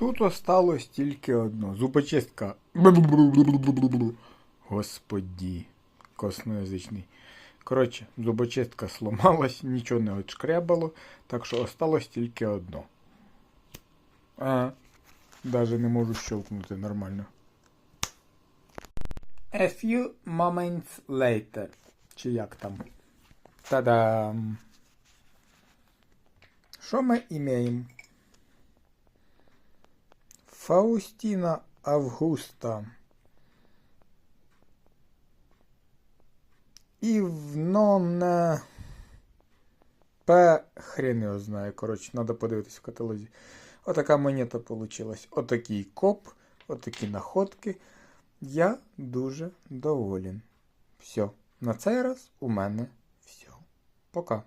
Тут осталось тільки одно. Зубочистка. Господі, косноязичний. Коротше, зубочистка сломалась, нічого не отшкрябало, так що осталось тільки одно. А, даже не можу щелкнути нормально. A few moments later. Чи як там? Та-дам! Що ми імеємо? Фаустіна Августа. І в номне П. Хрен його знає. Коротше, треба подивитись в каталозі. Отака монета получилась. Отакий коп, отакі находки. Я дуже доволен. Все. На цей раз у мене все. Пока.